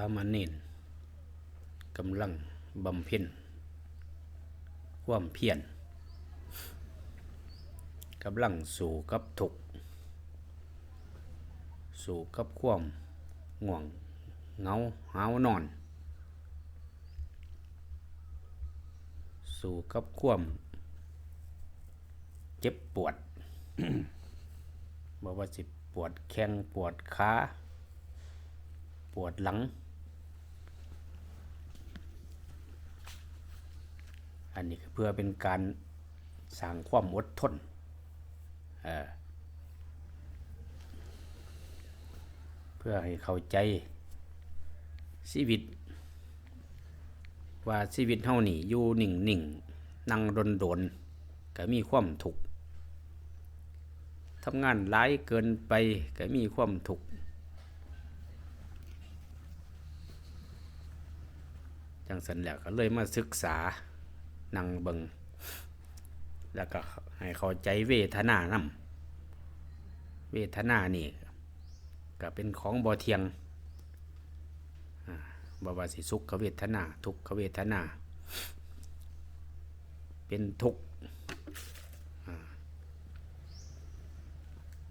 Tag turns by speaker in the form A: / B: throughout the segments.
A: ามเณรกำลังบำเพ็ญความเพียรกำลังสู่กับทุกสู่กับความง่วงเงาหาวนอน สู่กับความเจ็บปวดบอกว่าสิปวดแข้งปวดขาปวดหลัง อันนี้เพื่อเป็นการสร้างความอดทนเเพื่อให้เข้าใจชีวิต ว่าชีวิตเฮานี่อยู่หนิ่งหนิ่งนั่งดนดนก็มีความทุกข์ทำงานหลายเกินไปก็มีความทุกข์จังสันแหล้วก็เลยมาศึกษา นั่งเบิงแล้วก็ให้เข้าใจเวทนานำเวทนานี่ก็เป็นของบ่เทียงบว่าสิสุขเวทนา ทุกขเวทนา เป็นทุก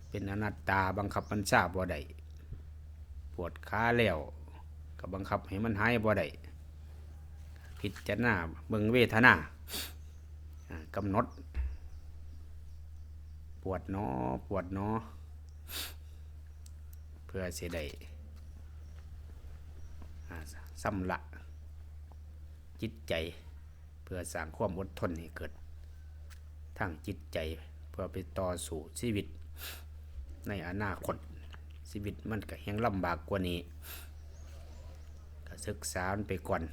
A: เป็นอนัตตาบังคับบัญชาบ่ได้ปวดขาแล้วก็บังคับให้มันหายบ่ได้พิจารณาเบิ่งเวทนา กำหนด ปวดหนอปวดหนอเพื่อสิได้อ่าสำละ จิตใจ เพื่อสร้างความอดทนให้เกิดทางจิตใจเพื่อไปต่อสู่ชีวิต ในอนาคตชีวิตมันก็ยังลำบากกว่านี้ ก็ศึกษามันไปก่อน